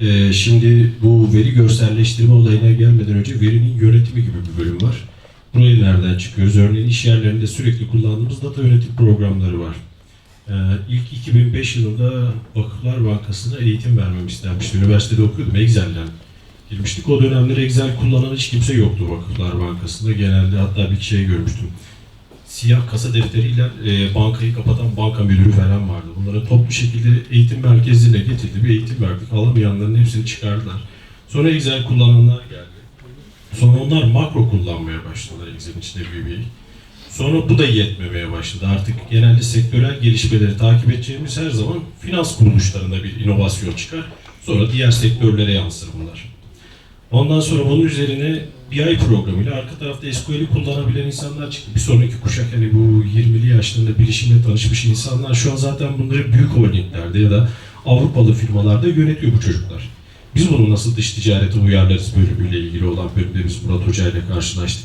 Ee, şimdi bu veri görselleştirme olayına gelmeden önce verinin yönetimi gibi bir bölüm var. Buraya nereden çıkıyoruz? Örneğin iş yerlerinde sürekli kullandığımız data yönetim programları var. Ee, ilk 2005 yılında Vakıflar Bankası'na eğitim vermem istenmişti. Üniversitede okuyordum. Excel'den girmiştik. O dönemler Excel kullanan hiç kimse yoktu Vakıflar Bankası'nda. Genelde hatta bir şey görmüştüm. Siyah kasa defteriyle e, bankayı kapatan banka müdürü falan vardı. Bunları toplu şekilde eğitim merkezine getirdi. Bir eğitim verdik. Alamayanların hepsini çıkardılar. Sonra Excel kullananlar geldi. Sonra onlar makro kullanmaya başladılar Excel'in içinde VBA. Sonra bu da yetmemeye başladı. Artık genelde sektörel gelişmeleri takip edeceğimiz her zaman finans kuruluşlarında bir inovasyon çıkar. Sonra diğer sektörlere yansır bunlar. Ondan sonra bunun üzerine BI programıyla arka tarafta SQL'i kullanabilen insanlar çıktı. Bir sonraki kuşak hani bu 20'li yaşlarında bilişimle tanışmış insanlar şu an zaten bunları büyük holdinglerde ya da Avrupalı firmalarda yönetiyor bu çocuklar. Biz bunu nasıl dış ticarete uyarlarız bölümüyle ilgili olan bölümde biz Murat Hoca ile karşılaştık.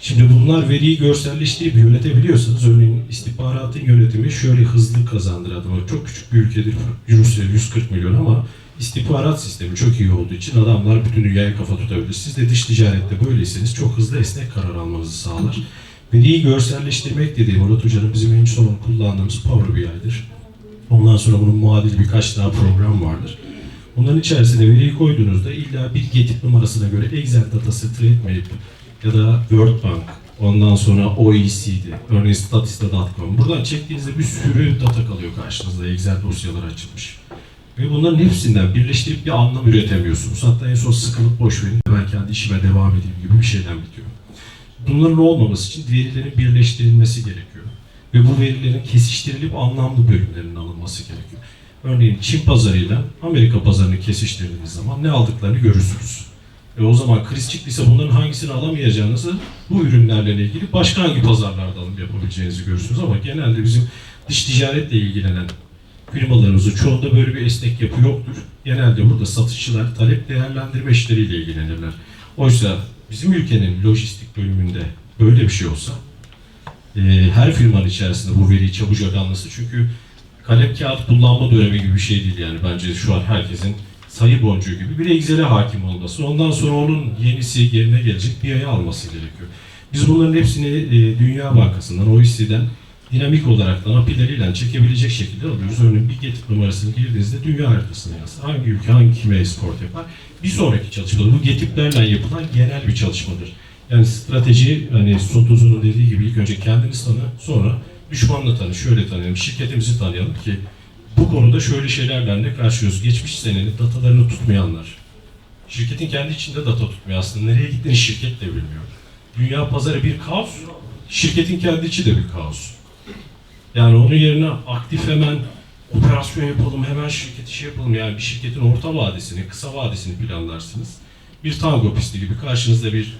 Şimdi bunlar veriyi görselleştirip yönetebiliyorsanız örneğin istihbaratın yönetimi şöyle hızlı kazandır adama. Çok küçük bir ülkedir. Euro'su 140 milyon ama istihbarat sistemi çok iyi olduğu için adamlar bütün dünyaya kafa tutabilir. Siz de dış ticarette böyleyseniz çok hızlı esnek karar almanızı sağlar. Veriyi görselleştirmek dediğim Murat Hoca'nın bizim en son kullandığımız Power BI'dir. Ondan sonra bunun muadil birkaç daha program vardır. Bunların içerisine veriyi koyduğunuzda illa bir getip numarasına göre Excel datası TradeMap ya da World Bank, ondan sonra OECD, örneğin Statista.com. Buradan çektiğinizde bir sürü data kalıyor karşınızda. Excel dosyaları açılmış. Ve bunların hepsinden birleştirip bir anlam üretemiyorsunuz. Hatta en son sıkılıp boş verin, ben kendi işime devam edeyim gibi bir şeyden bitiyor. Bunların olmaması için verilerin birleştirilmesi gerekiyor. Ve bu verilerin kesiştirilip anlamlı bölümlerinin alınması gerekiyor. Örneğin Çin pazarıyla Amerika pazarını kesiştirdiğiniz zaman ne aldıklarını görürsünüz. Ve o zaman kriz çıktıysa bunların hangisini alamayacağınızı bu ürünlerle ilgili başka hangi pazarlarda alım yapabileceğinizi görürsünüz. Ama genelde bizim dış ticaretle ilgilenen firmalarımızın çoğunda böyle bir esnek yapı yoktur. Genelde burada satışçılar talep değerlendirme işleriyle ilgilenirler. Oysa bizim ülkenin lojistik bölümünde böyle bir şey olsa e, her firmanın içerisinde bu veriyi çabucak anlasın. Çünkü kalem kağıt kullanma dönemi gibi bir şey değil yani bence şu an herkesin sayı boncuğu gibi bir Excel'e hakim olması. Ondan sonra onun yenisi yerine gelecek bir ayı alması gerekiyor. Biz bunların hepsini e, Dünya Bankası'ndan, OECD'den dinamik olarak da API'leriyle çekebilecek şekilde alıyoruz. Örneğin bir getip numarasını girdiğinizde dünya haritasını yazsın. Hangi ülke hangi kime export yapar? Bir sonraki çalışmada bu getiplerle yapılan genel bir çalışmadır. Yani strateji hani Sotuz'un dediği gibi ilk önce kendiniz tanı, sonra düşmanla tanı, şöyle tanıyalım, şirketimizi tanıyalım ki bu konuda şöyle şeylerle karşılıyoruz. Geçmiş senenin datalarını tutmayanlar. Şirketin kendi içinde data tutmuyor aslında. Nereye gittiğini şirket de bilmiyor. Dünya pazarı bir kaos, şirketin kendi içi de bir kaos. Yani onun yerine aktif hemen operasyon yapalım, hemen şirket işi yapalım. Yani bir şirketin orta vadesini, kısa vadesini planlarsınız. Bir tango pisti gibi karşınızda bir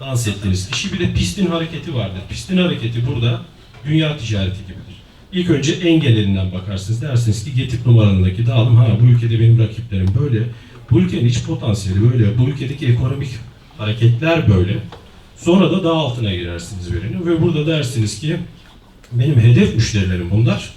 dans ettiğiniz kişi bir de pistin hareketi vardır. Pistin hareketi burada dünya ticareti gibidir. İlk önce engellerinden bakarsınız. Dersiniz ki getip numaranındaki dağılım ha bu ülkede benim rakiplerim böyle. Bu ülkenin iç potansiyeli böyle. Bu ülkedeki ekonomik hareketler böyle. Sonra da daha altına girersiniz verinin ve burada dersiniz ki benim hedef müşterilerim bunlar.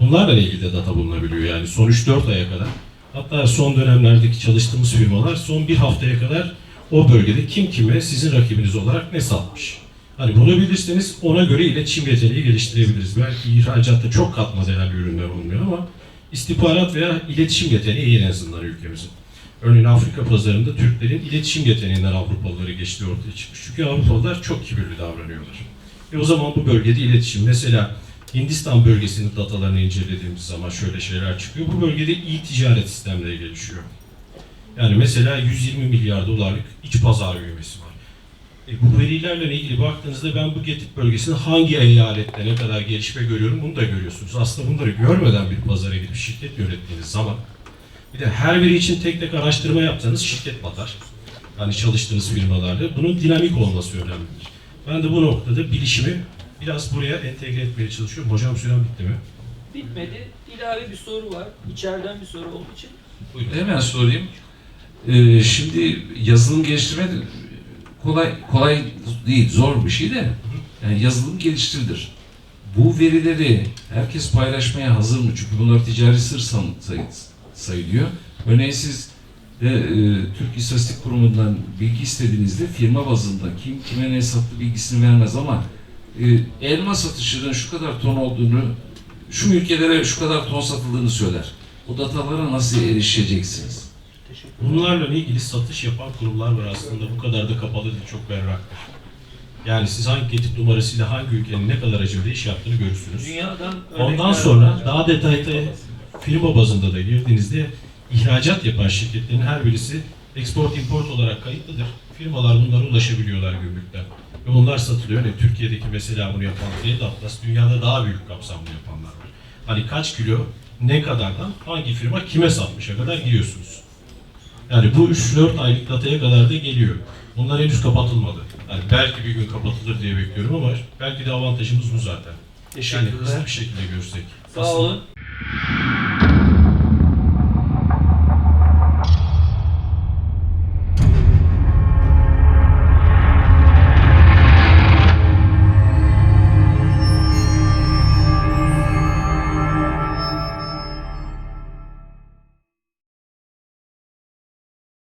Bunlarla ilgili de data bulunabiliyor yani son 3-4 aya kadar. Hatta son dönemlerdeki çalıştığımız firmalar son bir haftaya kadar o bölgede kim kime sizin rakibiniz olarak ne satmış. Hani bunu bilirseniz ona göre iletişim yeteneği geliştirebiliriz. Belki ihracatta çok katma değerli ürünler olmuyor ama istihbarat veya iletişim yeteneği en azından ülkemizin. Örneğin Afrika pazarında Türklerin iletişim yeteneğinden Avrupalıları geçtiği ortaya çıkmış. Çünkü Avrupalılar çok kibirli davranıyorlar. E o zaman bu bölgede iletişim, mesela Hindistan bölgesinin datalarını incelediğimiz zaman şöyle şeyler çıkıyor. Bu bölgede iyi ticaret sistemleri gelişiyor. Yani mesela 120 milyar dolarlık iç pazar büyümesi var. E bu verilerle ilgili baktığınızda ben bu Getip bölgesinde hangi eyalette ne kadar gelişme görüyorum bunu da görüyorsunuz. Aslında bunları görmeden bir pazara gidip şirket yönettiğiniz zaman bir de her biri için tek tek araştırma yapsanız şirket batar. Yani çalıştığınız firmalarda. Bunun dinamik olması önemlidir. Ben de bu noktada bilişimi biraz buraya entegre etmeye çalışıyorum. Hocam süren bitti mi? Bitmedi. İlave bir soru var. İçeriden bir soru olduğu için. Hemen sorayım. Ee, şimdi yazılım geliştirme kolay kolay değil, zor bir şey de. Yani yazılım geliştirilir. Bu verileri herkes paylaşmaya hazır mı? Çünkü bunlar ticari sır sayılıyor. Örneğin siz de e, Türk İstatistik Kurumu'ndan bilgi istediğinizde firma bazında kim kime ne sattı bilgisini vermez ama e, elma satışının şu kadar ton olduğunu, şu ülkelere şu kadar ton satıldığını söyler. O datalara nasıl erişeceksiniz? Bunlarla ilgili satış yapan kurumlar var aslında. Bu kadar da kapalı değil, çok berraktır. Yani siz hangi getip numarasıyla hangi ülkenin ne kadar acımda iş yaptığını görürsünüz. Dünyadan Ondan sonra daha detaylı firma bazında da girdiğinizde ihracat yapan şirketlerin her birisi export import olarak kayıtlıdır. Firmalar bunlara ulaşabiliyorlar gümrükten. Ve bunlar satılıyor. Yani Türkiye'deki mesela bunu yapan Trade Atlas dünyada daha büyük kapsamlı yapanlar var. Hani kaç kilo ne kadardan hangi firma kime satmışa kadar giriyorsunuz. Yani bu 3-4 aylık dataya kadar da geliyor. Bunlar henüz kapatılmadı. Yani belki bir gün kapatılır diye bekliyorum ama belki de avantajımız bu zaten. Yani hızlı bir şekilde görsek. Sağ olun.